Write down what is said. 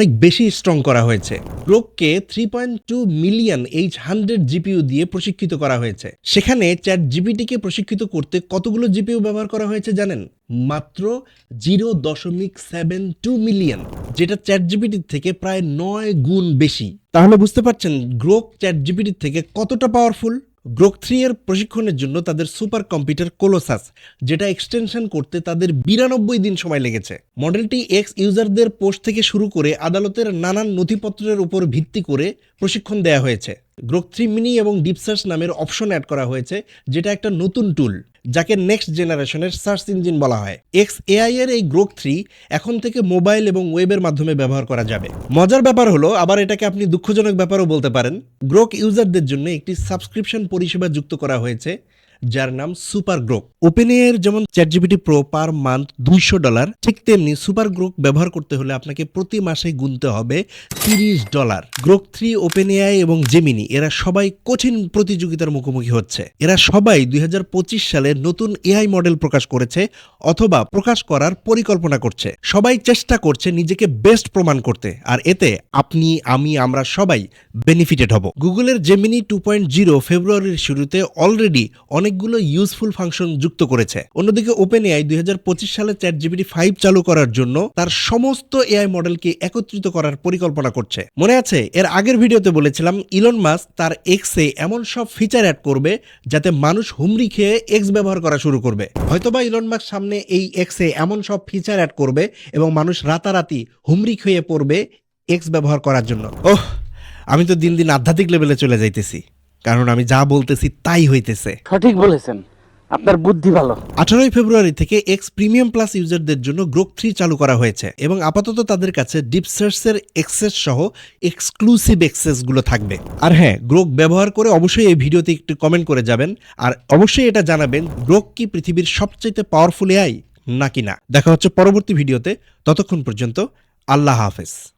অনেক বেশি স্ট্রং করা হয়েছে। গ্রোককে three point two million H hundred GPU দিয়ে প্রশিক্ষিত করা হয়েছে। সেখানে চ্যাট জিপিটিকে প্রশিক্ষিত করতে কতগুলো জিপিইউ ব্যবহার করা হয়েছে জানেন? মাত্র জিরো দশমিক সেভেন টু মিলিয়ন যেটা চ্যাট জিপিটির থেকে প্রায় নয় গুণ বেশি। তাহলে বুঝতে পারছেন গ্রোক চ্যাট জিপিটির থেকে কতটা পাওয়ারফুল গ্রোক থ্রি এর প্রশিক্ষণের জন্য তাদের সুপার কম্পিউটার কোলোসাস যেটা এক্সটেনশন করতে তাদের বিরানব্বই দিন সময় লেগেছে। মডেলটি এক্স ইউজারদের পোস্ট থেকে শুরু করে আদালতের নানান নথিপত্রের উপর ভিত্তি করে প্রশিক্ষণ দেয়া হয়েছে। গ্রোক থ্রি মিনি এবং ডিপসার্স নামের অপশন অ্যাড করা হয়েছে, যেটা একটা নতুন টুল যাকে নেক্সট জেনারেশনের সার্চ ইঞ্জিন বলা হয়। এক্স এআই এর এই গ্রোক থ্রি এখন থেকে মোবাইল এবং ওয়েবের মাধ্যমে ব্যবহার করা যাবে। মজার ব্যাপার হলো, আবার এটাকে আপনি দুঃখজনক ব্যাপারও বলতে পারেন গ্রোক ইউজারদের জন্য একটি সাবস্ক্রিপশন পরিষেবা যুক্ত করা হয়েছে। যার নাম সুপার গ্রোক ওপেন এর যেমন চ্যাটজিপিটি প্রো পার মান্থ দুইশো ডলার ঠিক তেমনি সুপার গ্রোক ব্যবহার করতে হলে আপনাকে প্রতি মাসে গুনতে হবে তিরিশ dollar Grok three open AI এবং জেমিনি এরা সবাই কঠিন প্রতিযোগিতার মুখোমুখি হচ্ছে। এরা সবাই দুই সালে নতুন এআই মডেল প্রকাশ করেছে অথবা প্রকাশ করার পরিকল্পনা করছে। সবাই চেষ্টা করছে নিজেকে বেস্ট প্রমাণ করতে, আর এতে আপনি, আমি, আমরা সবাই বেনিফিটেড হব। গুগলের জেমিনি টু পয়েন্ট জিরো ফেব্রুয়ারির শুরুতে অলরেডি অনেকগুলো ইউজফুল ফাংশন যুক্ত করেছে। অন্যদিকে ওপেন এআই দুই সালে চ্যাট জিবিটি ফাইভ চালু করার জন্য তার সমস্ত এআই মডেলকে একত্রিত করার পরিকল্পনা করছে। মনে আছে, এর আগের ভিডিওতে বলেছিলাম ইলন মাস তার এক্সে এমন সব ফিচার অ্যাড করবে যাতে মানুষ হুমড়ি খেয়ে এক্স ব্যবহার করা শুরু করবে। হয়তোবা ইলন মাস সামনে এই এক্সে এমন সব ফিচার অ্যাড করবে এবং মানুষ রাতারাতি হুমড়ি খেয়ে পড়বে এক্স ব্যবহার করার জন্য। ওহ, আমি তো দিন দিন আধ্যাত্মিক লেভেলে চলে যাইতেছি। কারণ আমি যা বলতেছি তাই হইতেছে। সঠিক বলেছেন। আপনার বুদ্ধি ভালো। আঠারোই ফেব্রুয়ারি থেকে এক্স প্রিমিয়াম প্লাস ইউজারদের জন্য গ্রোক থ্রি চালু করা হয়েছে এবং আপাতত তাদের কাছে ডিপ সার্চের এক্সেস সহ এক্সক্লুসিভ এক্সেসগুলো থাকবে। আর হ্যাঁ গ্রোক ব্যবহার করে অবশ্যই এই ভিডিওতে একটু কমেন্ট করে যাবেন। আর অবশ্যই এটা জানাবেন গ্রোক কি পৃথিবীর সবচাইতে পাওয়ারফুল এআই নাকি না? দেখা হচ্ছে পরবর্তী ভিডিওতে। ততক্ষণ পর্যন্ত আল্লাহ হাফেজ।